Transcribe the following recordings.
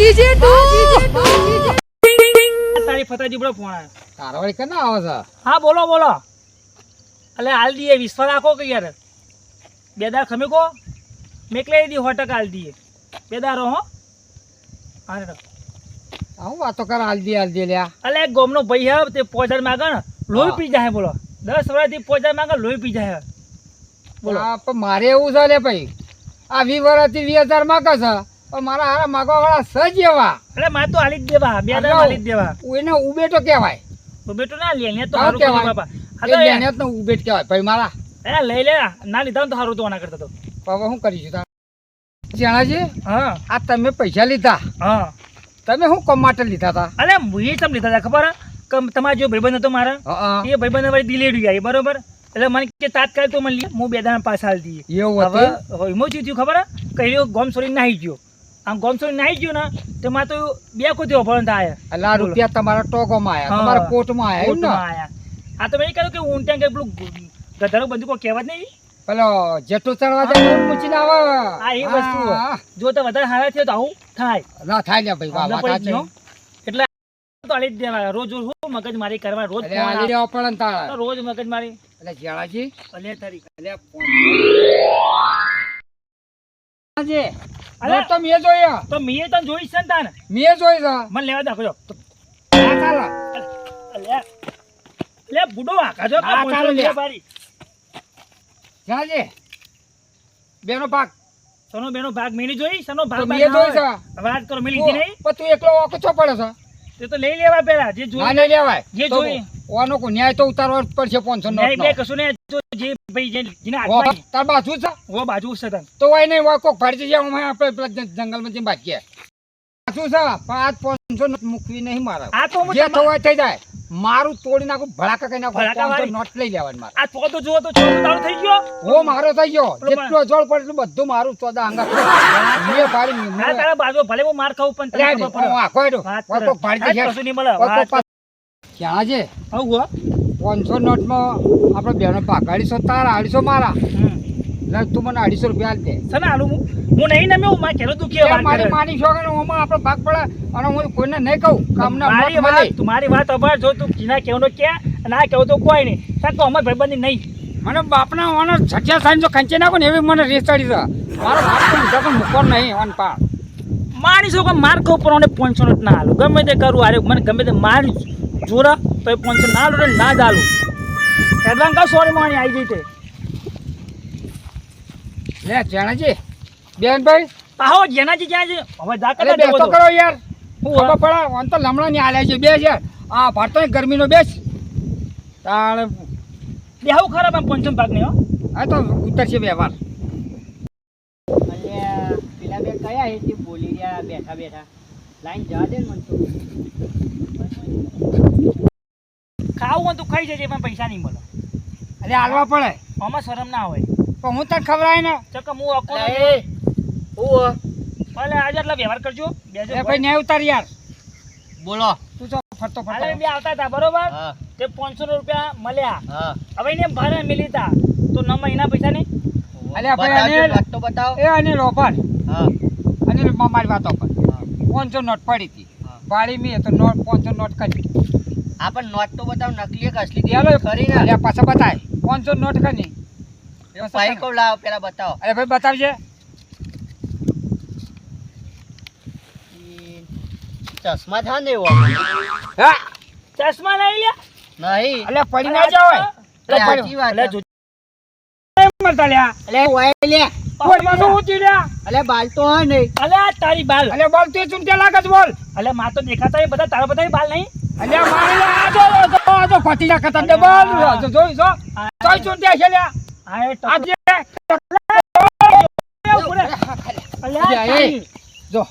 GJ તું! તારી Fataji બડો phone આવ્યો. તારો વાળી કે ના આવે છે? હા બોલો બોલો. અલે હાલ દીએ વિશ્વ રાખો કે યાર. બે દાર ખમે કો. મેકલે દી હોટક હાલ દીએ. બે દારો હો. હા રે. હું વાતો કર હાલદી હાલદી લ્યા. અલે એક ગોમનો ભાઈ હે તે પોચાર માગણ. લોહી હા. પી જાય બોલો. દસ વર્ષથી પોચાર માગે લોહી પી જાય બોલો. આપ પણ મારે એવું છે લે ભાઈ. આ વી વર્ષથી વી હજાર માગે છે. મારા હારા માગવા વાળા સજ એવા. એટલે મારે તો હાલી જ દેવા. બે દાર હાલી જ દેવા. એને ઉબેટો કહેવાય. તો ના લે ને તો હારું કહેવાય? બાપા. હા એ તો ઉબેટ કહેવાય. ભાઈ મારા. એ લઈ લે. ના લીધા તો હારું તો ના કરતા તો. હવે હું કરીશું તાર. જાણાજી હા. આ તમે પૈસા લીધા. હા. તમે હું કમ માટે લીધા હતા અરે હું તમ લીધા હતા ખબર? તમારો જો ભાઈબંધ હતો મારા. એ ભાઈબંધ મારી દિલેડી આવી બરોબર? એટલે મને કે તાત્કાલિક તો મને હું બે દાણા પાછા હાલ દઈએ. એવું હવે હતું એમાં શું થયું ખબર? કહ્યું ગોમ છોડીને નાહી ગયો. આમ ગોમ નાઈ ગયું ને તો માં તો બે કોથી ઓફરણ થાય. આ રૂપિયા તમારા ટોકોમાં આવ્યા હા. તમારા કોટમાં આવ્યા એમ ને? આ તો મેં કહ્યું કે ઊંટ કે પેલું ગધારું બધું કોઈ કહેવત નહીં. પેલો જેટલું ચડવા જાય મૂકીને આવે. આ એ વસ્તુ. જો તો વધારે હારા થયો તો આવું થાય. ના થાય ને ભાઈ વાત સાચી. એટલે તો જ. રોજ રોજ હું મગજ મારી કરવા રોજ આલી દેવા પડે તાળા. રોજ મગજ મારી. એટલે જ્યાળાજી, અલે તારી. એટલે ફોન- જ્યાળાજી, અલે. તો મેં જોયા. તો મીએ તને જોઈ ને તાને મેં જોઈ છે. મને લેવા દાખલો હા, ચાલો. અલે અલે બુડો આકા જો હા, ચાલો લે. બારી જ્યાળાજી, બેનો ભાગ સનો બેનો ભાગ મેની જોઈ સનો ભાગ મેં જોઈ. વાત કરો મેલી લીધી નહીં પણ તું એકલો ઓકો છો પડે છે તે તો લઈ લેવા પેલા. જે ના લેવાય. જે તો જોઈ. ઓનો કો ન્યાય તો ઉતારવા પડશે 500 નહીં નોટનો. બે કશું ને જો જે ભાઈ જે જેને તાર બાજુ છે વો બાજુ છે તો વાય નહીં વાય કોક ફાડી જઈએ અમે આપણે જંગલમાં જઈને બાજીએ બાજુ છે પાંચ પાંચસો નોટ મૂકવી નહીં મારા આ તો જે તમા- થઈ જાય મારું તોડી નાખું ભડાકા કઈ નાખું નોટ લઈ લેવાનું મારે આ ચોદો જુઓ તો ચોથો થઈ ગયો હો મારો થઈ ગયો જેટલો જોડ પડે એટલું બધું મારું ચોદા અંગા મેં ભાડી મેં- તારા બાજુ ભલે હું માર ખાઉં પણ તને ખબર પડે. હું આખો હેડો. વાત કોઈ કરે. કોક આ જશે. કશું નહીં મળે. ક્યાં છે આવું. પાંચસો નોટમાં આપણે બેનો પાક અઢીસો તારા અઢીસો મારા એટલે તું મને અઢીસો રૂપિયા આલ દે. સને આલું હું? હું નહીં હું મારે ઘેરો તું કે મારી માની શોખ ઓમાં આપણો ભાગ પડે અને હું કોઈને નહીં કહું? કામના મારી વાત તું વાત અભાર જો તું કિના કેવનો કે ના કેવો તો કોઈ નહીં. સાહેબ તો અમાર ભાઈબંધી નહીં. મને બાપના ઓનો છઠ્યા સાઈન જો ખંચી નાખો ને એવી મને રેસ ચડી છે. મારો બાપ તો પણ નહીં ઓન પા મારી શું કે ઉપર મને પાંચસો ના હાલું ગમે તે કરું અરે મને ગમે તે માર જોરા તો એ પાંચસો ના હાલું ને ના જ એડવાન્સ સોરી માણી આવી જઈ તે. લે જાણાજી બેનભાઈ આવો જેનાજી જ્યાં છે? હવે જા અરે કદા દેવો તો તો. કરો યાર. હું હવે પડા ઓન તો લમણા ની આલે છે બે યાર આ ભારતો ગરમીનો બેસ તાણે બેહુ ખરાબ આમ પંચમ ભાગ ને હો. આ તો ઉતરશે વ્યવહાર અલ્યા પેલા બે કયા હે તે બોલી રહ્યા બેઠા બેઠા? લાઈન જવા દે ને મને તો. ખાવું હોય તો ખાઈ જજે પણ પૈસા નહીં મળે. અરે હાલવા પડે. આમાં શરમ ના હોય. પણ હું તને ખબરાય ને ચક હું અલ્યા હું ભલે આજે એટલા વ્યવહાર કરજો. બેજો ભાઈ ન્યાય ઉતાર યાર. બોલો. તું જો ફરતો ફરતો. બે આવતા હતા બરોબર? હા. તે પાંચસો રૂપિયા મળ્યા. હવે એને ભારે મિલી તો ન મહિના પૈસા નહીં? અલ્યા ભાઈ, બતાવજો તો બતાવો. એ અને લોફર હા. અને મારી વાતો પર પાંચસો નોટ પડી હતી. પાડી મી તો નોટ પાંચસો નોટ કરી. આપણ નોટ તો બતાવો નકલી કે અસલી ચાલો ખરી ને? પાછા બતાય. પાંચસો નોટ કરી. ભાઈ કહું લાવો પેલા બતાવો. અરે ભાઈ બતાવજે. ચશ્મા થા ને હા. ચશ્મા નહીં લે. નહીં. એટલે પડી ના જાવ અરે સાચી વાત એટલે લ્યા? અલે ઓય લે બોલ પાછો લ્યા? અલે બાલ તો હા નહીં. અલે તારી બાલ. અલ્યા બોલ તું ચૂંટ્યા લાગે છે બોલ? અલે માં તો દેખાતા એ બધા તારા બધા બાલ નહીં. અલ્યા મારી આ જો જો, જો આ જો ખોટી ના ખતમ દે બોલ. જો જોઈ જો. જોઈ ચૂંટ્યા છે લ્યા. જે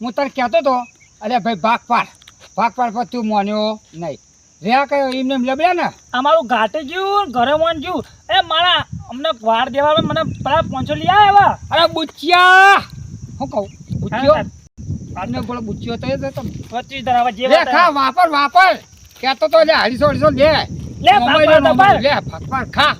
હું તને કહેતો તો અરે ભાઈ ભાગ પાડ ભાગ પાડ પર તું માન્યો નહીં. રહ્યા કયો? એમને એમ લબડ્યા ને? અમારું ઘાટે જ્યું ઘરે મોન જ્યું એ મારા અમને વાર દેવા મને પેલા પાંચસો લઈ આવ્યા અરે બુચ્યા! હું કહું? બુચ્યો? આજનો બોલો બુચ્યો તો એ તો પચીસ ધરાવા જે લે ખા વાપર વાપર. કહેતો તો લે અઢીસો અઢીસો લે. લે ભાગ પાડ, ખા.